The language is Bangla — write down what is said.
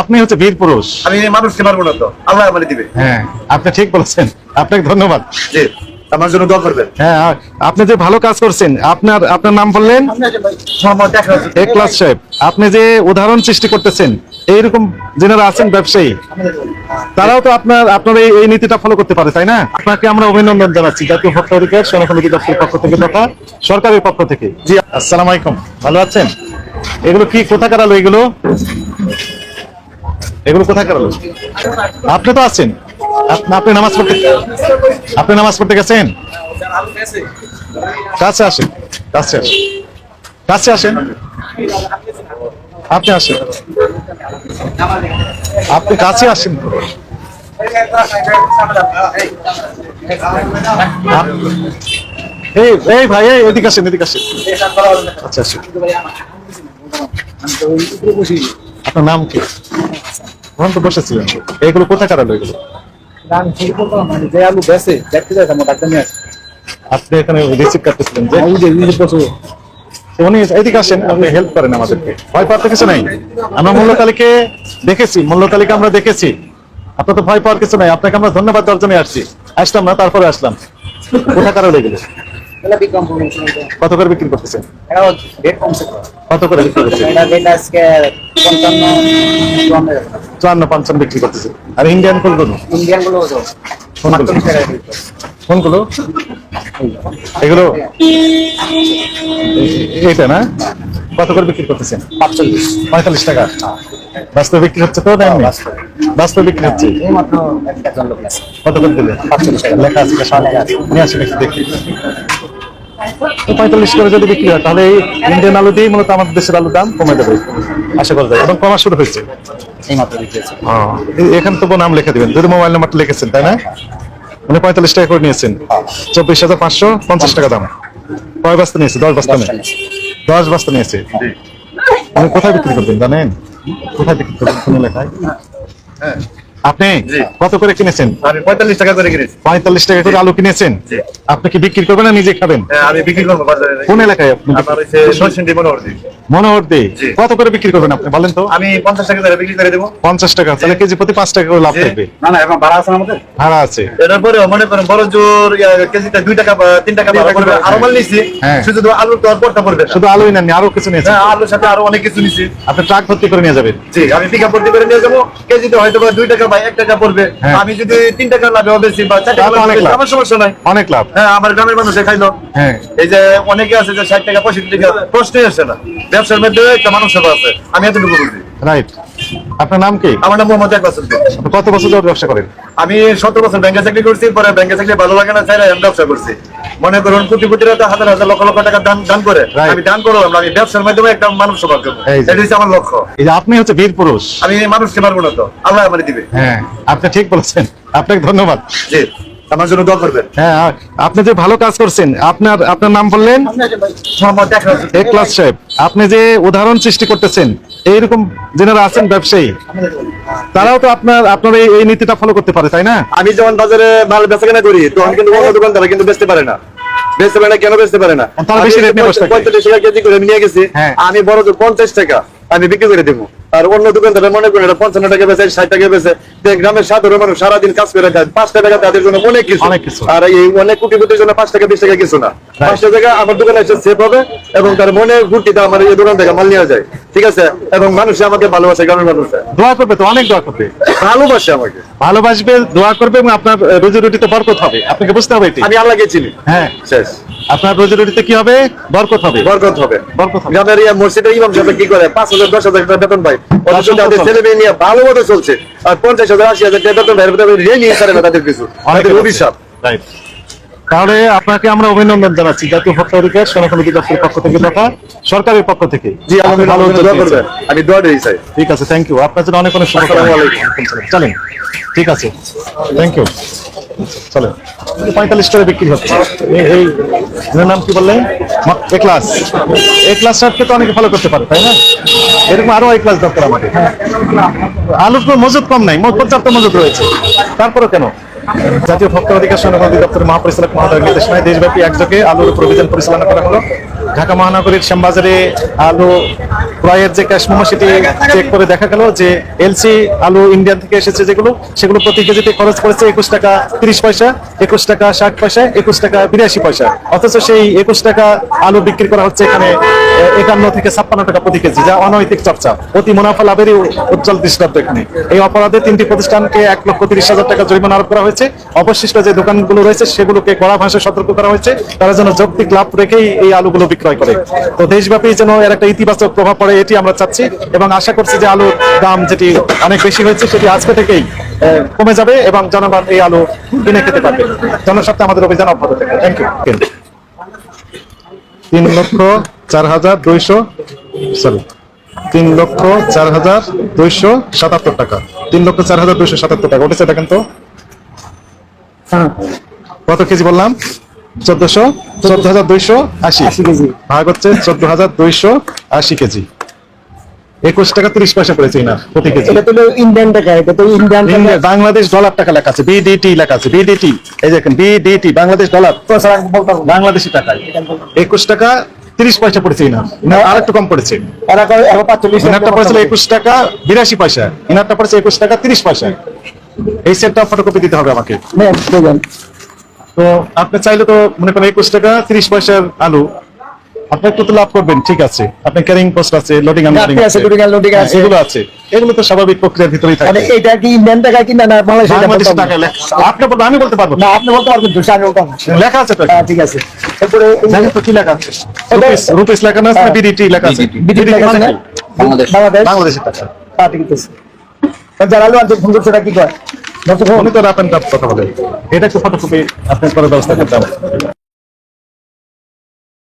আপনি হচ্ছে বীর পুরুষ। আমি মানুষকে মারবো না তো আল্লাহ আমার দিবে। হ্যাঁ আপনি ঠিক বলেছেন আপনাকে ধন্যবাদ। জি আমার জন্য দোয়া করবেন। হ্যাঁ আপনি যে ভালো কাজ করছেন আপনার আপনার নাম বললেন? ক্লাস সাহেব। আপনি যে উদাহরণ সৃষ্টি করতেছেন এইরকম যারা আছেন ব্যবসায়ী তারাও তো আপনার আপনার এই নীতিটা ফলো করতে পারে তাই না? আপনাকে আমরা অভিনন্দন জানাচ্ছি জাতীয় ভোক্তা অধিকার সংরক্ষণ অধিদপ্তরের পক্ষ থেকে তথা সরকারের পক্ষ থেকে। জি আসসালামু আলাইকুম। ভালো আছেন? এগুলো কি কোথাকার আলো এগুলো? এগুলো কোথাকার আলো আপনি তো আছেন। আপ- আপনি নামাজ পড়তে আপনি নামাজ পড়তে গেছেন? কাছে আসেন কাছে আসেন। কাছে আসেন। আপনি আসেন। আপনি কাছে আসেন। এই এই ভাই, এই, এদিকে আসেন এদিকে আসেন। আচ্ছা আসেন আপনার নাম কি? ওখানে তো বসেছিলেন এগুলো কোথায় কারালো এগুলো? যে আলু বেসে দেখতে যাই আমার ডাক্তার নিয়ে আপনি এখানে রিসিভ করতেছিলেন যে? বসে উনি এদিকে আসেন আপনি হেল্প করেন আমাদেরকে। ভয় পাওয়ার তো কিছু নাই। আমরা মূল্য তালিকে দেখেছি মূল্য তালিকা আমরা দেখেছি। আপনার তো ভয় পাওয়ার কিছু নাই। আপনাকে আমরা ধন্যবাদ দেওয়ার জন্য আসছি। আসলাম না তারপরে আসলাম। কোথা কারও লেগে কত করে বিক্রি করতেছেন? কত করে বিক্রি করতেছেন চুয়ান্ন পঞ্চান্ন বিক্রি করতেছেন। আর ইন্ডিয়ান কোনগুলো ইন্ডিয়ানগুলো কোনগুলো কোনগুলো এগুলো? এটা না? কত করে বিক্রি করতেছেন? পাঁচচল্লিশ। পঁয়তাল্লিশ টাকা। বাস্তবে বিক্রি হচ্ছে তো নেননি বাস্তবে। বিক্রি হচ্ছে? কত করে দিলে? পাঁচচল্লিশ টাকা। লেখা আছে। নিয়ে আসেন একটু দেখি। পঁয়তাল্লিশ করে যদি বিক্রি হয় তাহলে এই ইন্ডিয়ান আলু দিয়ে মূলত আমাদের দেশের আলুর দাম কমে দেবে আশা করা যায়। এবং কমা শুরু হয়েছে। এখানে তো নাম লিখে দিবেন। যদি মোবাইল নাম্বারটা লিখেছেন তাই না? মানে পঁয়তাল্লিশ টাকা করে নিয়েছেন। চব্বিশ হাজার পাঁচশো পঞ্চাশ টাকা দাম। কয় বস্তা নিয়েছে? দশ বস্তা নেই দশ বস্তা নিয়েছে। আপনি কোথায় বিক্রি করবেন জানেন? কোথায় বিক্রি করবেন? কোন এলাকায় হ্যাঁ। আপনি কত করে কিনেছেন? আমি পঁয়তাল্লিশ টাকা করে কিনেছি। পঁয়তাল্লিশ টাকা করে আলু কিনেছেন? আপনি কি বিক্রি করবেন না নিজে খাবেন? হ্যাঁ, আমি বিক্রি করব কোন এলাকায় আপনি মনোহর দে কত করে বিক্রি করবেন আপনি বলেন তো? আমি পঞ্চাশ টাকা করে বিক্রি করে দেবো। পঞ্চাশ টাকা তাহলে কেজি প্রতি পাঁচ টাকা করে লাভ থাকবে। না না এখন ভাড়া আছে আমাদের। ভাড়া আছে। এটার পরে মনে করেন বড় জোর কেজিটা দুই টাকা তিন টাকা ভাড়া পড়বে। আরও মাল নিছি হ্যাঁ। শুধু তো আলুর আর পড়তে পড়বে শুধু আলুই নেননি আরও কিছু নিয়েছেন। হ্যাঁ আলুর সাথে আরও অনেক কিছু নিছি। আপনি ট্রাক ভর্তি করে নিয়ে যাবেন। জি আমি পিক আপ ভর্তি করে নিয়ে যাব। কেজিতে হয়তো বা দুই টাকা বা এক টাকা পড়বে। হ্যাঁ। আমি যদি তিন টাকা লাভে বেশি বা চার টাকা। আমার সমস্যা নাই। অনেক লাভ। হ্যাঁ আমার গ্রামের মানুষে খাইলো। হ্যাঁ। এই যে অনেকে আছে যে ষাট টাকা পঁয়ষট্টি টাকা প্রশ্নই আসে না। ব্যবসার মধ্যে একটা মানুষ সেবা আছে। আমি এতটুকু বুঝি রাইট। আপনার নাম কি? আমার নাম মোহাম্মদ একবাস আপনি কত বছর ধরে ব্যবসা করেন? আমি সতেরো বছর ব্যাংকে চাকরি করছি পরে ব্যাংকে চাকরি ভালো লাগে না চাই আমি ব্যবসা করছি। মনে করুন কোটি কোটি টাকা হাজার হাজার লক্ষ লক্ষ টাকা দান দান করে. আমি দান করলাম আমি ব্যবসার মাধ্যমে একটা মানুষ সেবা করব। এটা হচ্ছে আমার লক্ষ্য। এই যে আপনি হচ্ছে বীর পুরুষ। আমি মানুষকে মারবো না তো। আল্লাহ আমার দিবে। হ্যাঁ আপনি ঠিক বলেছেন। আপনাকে ধন্যবাদ। জি। আমার জন্য দোয়া করবেন। হ্যাঁ আপনি যে ভালো কাজ করছেন আপনার আপনার নাম বললেন? ক্লাস সাহেব আপনি যে উদাহরণ সৃষ্টি করতেছেন এইরকম যারা আছেন ব্যবসায়ী তারাও তো আপনার আপনার এই নীতিটা ফলো করতে পারে তাই না? আমি যখন বাজারে মাল বেচা কেনা করি তখন কিন্তু অন্য দোকানদার কিন্তু বেচতে পারে না। বেচতে পারে না কেন বেচতে পারে না? তারা বেশি rate নিয়ে বসে থাকে। পঁয়তাল্লিশ টাকা কেজি করে আমি নিয়ে গেছি হ্যাঁ। আমি বড় জোর পঞ্চাশ টাকা আমি বিক্রি করে দেবো। আর অন্য দোকানদার মনে করেন এটা পঞ্চান্ন টাকা বেচে ষাট টাকা বেচে গ্রামের সাধারণ মানুষ সারাদিন কাজ করে খায় পাঁচ টাকা তাদের জন্য অনেক কিছু। আর এই অনেক কোটিপতির জন্য পাঁচ টাকা বিশ টাকা কিছু না। পাঁচটা টাকা আমার দোকানে এসে সেভ হবে এবং তার মনে ঘুরতিটা আমার এই দোকান থেকে মাল নেওয়া যায়। ঠিক আছে? এবং মানুষে আমাকে ভালোবাসে গ্রামের মানুষে। দোয়া করবে তো অনেক দোয়া করবে। ভালোবাসে আমাকে। ভালোবাসবে দোয়া করবে এবং আপনার রুজি রুটিতে বরকত হবে। আপনাকে বুঝতে হবে আমি আল্লাহকে চিনি। হ্যাঁ। শেষ। আপনার রুজি রুটিতে কি হবে? বরকত হবে। বরকত হবে। বরকত হবে। গ্রামের মসজিদে ইমাম সাহেব কি করে? পাঁচ হাজার দশ হাজার টাকা বেতন পায়। অথচ তাদের ছেলে মেয়ে নিয়ে ভালো মতো চলছে আর পঞ্চাশ হাজার আশি হাজার টাকা বেতন রে নিয়ে পারে না তাদের কিছু তাদের অভিশাপ রাইট তাহলে আপনাকে আমরা অভিনন্দন জানাচ্ছি জাতীয় ভোক্তা অধিকার সংরক্ষণ অধিদপ্তরের পক্ষ থেকে তথা সরকারের পক্ষ থেকে। জি আলহামদুলিল্লাহ ভালো দোয়া করবেন। আমি দোয়া দিই চাই ঠিক আছে থ্যাংক ইউ আপনার জন্য অনেক অনেক শুভকামনা। চলেন। ঠিক আছে। থ্যাংক ইউ চলেন। পঁয়তাল্লিশ টাকা বিক্রি হচ্ছে। এই- এই নাম কি বললেন? এ ক্লাস এ ক্লাস সার্টকে তো অনেকে ফলো করতে পারে তাই না? এরকম আরও এ ক্লাস দরকার আমাদের। আলুর তো মজুদ কম নাই মোট পর্যাপ্ত মজুদ রয়েছে। তারপরও কেন? জাতীয় ভক্ত অধিকার সংরক্ষণ অধিদপ্তরের মহাপরিচালক মহোদয়ের নির্দেশনায় দেশব্যাপী একযোগে আলুর প্রভিজন পরিচালনা করা হলো। ঢাকা মহানগরীর শ্যামবাজারে আলু ক্রয়ের যে ক্যাশ মোমো সেটি চেক করে দেখা গেল যে এলসি আলু ইন্ডিয়ান থেকে এসেছে যেগুলো, সেগুলো প্রতি কেজিতে খরচ করেছে একুশ টাকা তিরিশ পয়সা, একুশ টাকা ষাট পয়সা, একুশ টাকা বিরাশি পয়সা। অথচ সেই একুশ টাকা আলু বিক্রি করা হচ্ছে এখানে একান্ন থেকে ছাপ্পান্ন টাকা প্রতি কেজি, যা অনৈতিক চর্চা। অতি মুনাফা লাভেরই উজ্জ্বল দৃষ্টান্ত এখানে। এই অপরাধে তিনটি প্রতিষ্ঠানকে এক লক্ষ তিরিশ হাজার টাকা জরিমানা আরোপ করা হয়েছে। অবশিষ্ট যে দোকানগুলো রয়েছে, সেগুলোকে কড়া ভাষায় সতর্ক করা হয়েছে। তারা যেন যৌক্তিক লাভ রেখেই এই আলুগুলো বিক্রয় করে তো দেশব্যাপী যেন এর একটা ইতিবাচক প্রভাব পড়ে এটি আমরা চাচ্ছি এবং আশা করছি যে আলুর দাম যেটি অনেক বেশি হয়েছে সেটি আজকে থেকেই কমে যাবে এবং জনগণ এই আলু কিনে খেতে পারবে। জনস্বার্থে আমাদের অভিযান অব্যাহত থাকবে। থ্যাংক ইউ তিন লক্ষ চার হাজার দুইশো সরি তিন লক্ষ চার হাজার দুইশো সাতাত্তর টাকা। তিন লক্ষ চার হাজার দুইশো সাতাত্তর টাকা। উঠেছে দেখেন তো? হ্যাঁ। কত কেজি বললাম? চোদ্দশো চোদ্দ হাজার দুইশো আশি। কেজি। ভাগ হচ্ছে চোদ্দ হাজার দুইশো আশি কেজি। একুশ টাকা তিরিশ পয়সা পড়েছে না প্রতি কেজি। এটা তো ইন্ডিয়ান টাকা এটা তো ইন্ডিয়ান বাংলাদেশ ডলার টাকা লেখা আছে বিডিটি লেখা আছে বিডিটি। এই দেখেন বিডিটি বাংলাদেশ ডলার। বাংলাদেশি টাকায়। একুশ টাকা তিরিশ পয়সা পড়েছে ইনার। ইনার আর একটু কম পড়েছে। ইনারটা পড়েছিল একুশ টাকা বিরাশি পয়সা। ইনারটা পড়েছে একুশ টাকা তিরিশ পয়সা। এই সেটটা ফটোকপি দিতে হবে আমাকে। দেবেন। তো আপনি চাইলে তো মনে করেন একুশ টাকা তিরিশ পয়সার আলু। আপনি একটু তো লাভ করবেন ঠিক আছে। আপনি ক্যারিং পোস্ট আছে লোডিং আছে, loading and আছে। এগুলো আছে। এগুলো তো স্বাভাবিক প্রক্রিয়ার ভিতরেই মানে থাকে এটা কি ইন্ডিয়ান টাকা কিনা না বাংলাদেশি টাকা? লেখা আপনি বলবেন আমি বলতে পারব। না আপনি বলতে পারবেন আমি বলতাম লেখা আছে তো হ্যাঁ, ঠিক আছে। এরপরে এই- জানেন তো কি লেখা আছে। রুপিস রুপিস লেখা না হ্যাঁ। বিডিটি লেখা আছে? বিদেশি BDT টাকা মানে? কি? বাংলাদেশ। বাংলাদেশের টাকা। হ্যাঁ, ঠিক আছে যারা আলু আনতে ফোন করছে কি কয়? উনি তো এন্ড কথা বলে। এটা একটু ফটোকপি আপনার করে ব্যবস্থা করতে হবে।